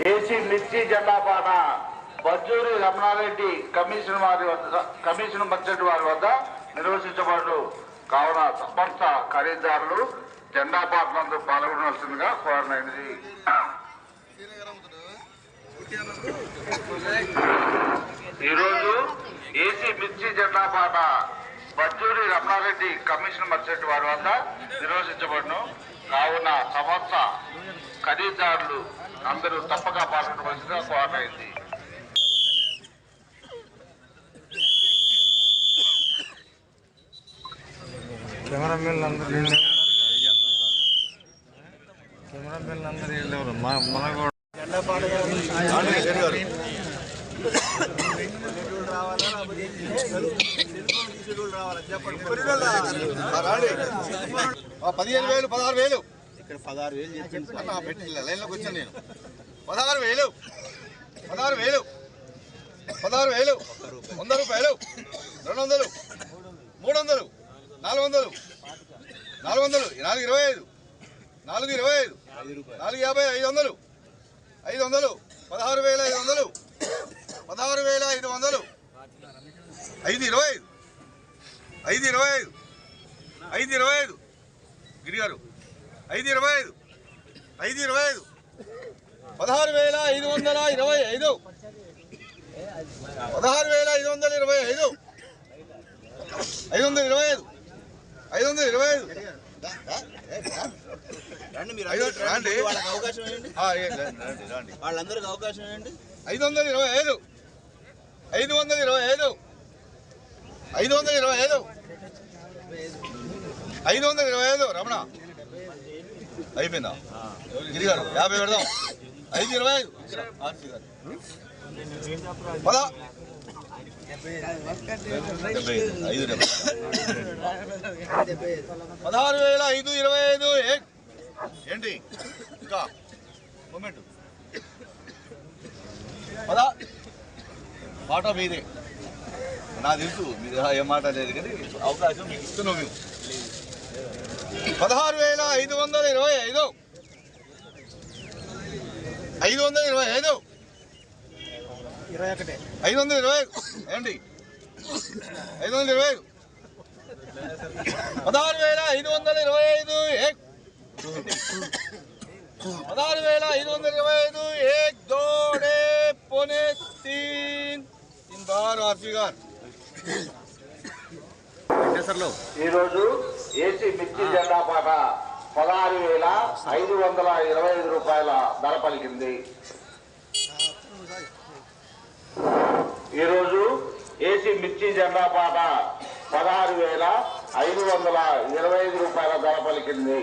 AC మిర్చి జెండా పాట బజ్జూరి రమణారెడ్డి కమిషన్ వారి వద్ద కమిషన్ బడ్జెట్ వారి వద్ద నిర్వహించబడు. కావున సమస్త ఖరీదారులు జెండా పాటలందు పాల్గొనవలసిందిగా కోరనైనది. ఈరోజు ఏసీ మిర్చి జెండా పాట బజ్జూరి రమణారెడ్డి కమిషన్ బడ్జెట్ వారి వద్ద నిర్వహించబడును. కావున సమస్త ఖరీదారులు అందరూ తప్పక పాల్గొనవలసిందిగా కోరనైంది కెమెరామెన్ అందరూ వీళ్ళు కెమెరామెన్ అందరూ వీళ్ళు మా మన కూడా. పదిహేను వేలు పదహారు వేలు. ఇక్కడ పదహారు వేలు చెప్పింది పెట్టి లైన్లోకి వచ్చాను నేను. పదహారు వేలు. పదహారు వేలు. పదహారు వేలు. వంద రూపాయలు. రెండు వందలు. మూడు వందలు. నాలుగు వందలు. నాలుగు వందలు. నాలుగు ఇరవై ఐదు. నాలుగు ఇరవై ఐదు. నాలుగు యాభై ఐదు వందలు. ఐదు వందలు. పదహారు వేల ఐదు వందలు. పదహారు వేల ఐదు వందలు. ఐదు ఇరవై ఐదు. ఐదు ఇరవై ఐదు. ఐదు ఇరవై ఐదు. గిరి గారు ఐదు ఇరవై ఐదు ఐదు ఇరవై ఐదు పదహారు వేల ఐదు వందల ఇరవై ఐదు పదహారు వేల ఐదు వందల ఇరవై ఐదు ఐదు వందల ఇరవై ఐదు ఐదు వందల ఇరవై ఐదు రండి. వాళ్ళందరికి అవకాశం ఇవ్వండి ఐదు వందల ఇరవై ఐదు ఐదు వందల ఇరవై ఐదు ఐదు వందల ఇరవై ఐదు ఐదు వందల ఇరవై ఐదు రమణ అయిపోయిందా? గిరిగారు యాభై పెడదాం. ఐదు ఇరవై ఐదు. పదా. పదహారు వేల ఐదు ఇరవై ఐదు. ఏంటి? ఇంకా. మూమెంట్ పదా. మాట మీదే. నాకు తెలుసు మీరు ఏ మాట లేదు కానీ అవకాశం మీకు ఇస్తున్నాం మేము. పదహారు వేల ఇరవై ఐదు. ఐదు వందల ఇరవై ఐదు. ఇరవై ఒకటి. ఐదు వందల ఇరవై ఐదు. ఐదు వందల ఇరవై ఐదు. పదహారు వేల ఐదు వందల ఇరవై ఐదు. పదహారు వేల ఐదు వందల ఇరవై ఐదు. ఏక్ దోడే పోనే తీన్. తీన్ బార్ ఆర్పీ గారు. ఈరోజు ఏసీ మిర్చి జెండా పాట. పదహారు వేల ఐదు వందల ఇరవై ఐదు రూపాయల ధర పలికింది. ఈరోజు ఏసీ మిర్చి జెండా పాట పదహారు వేల ఐదు వందల ఇరవై ఐదు రూపాయల ధర పలికింది.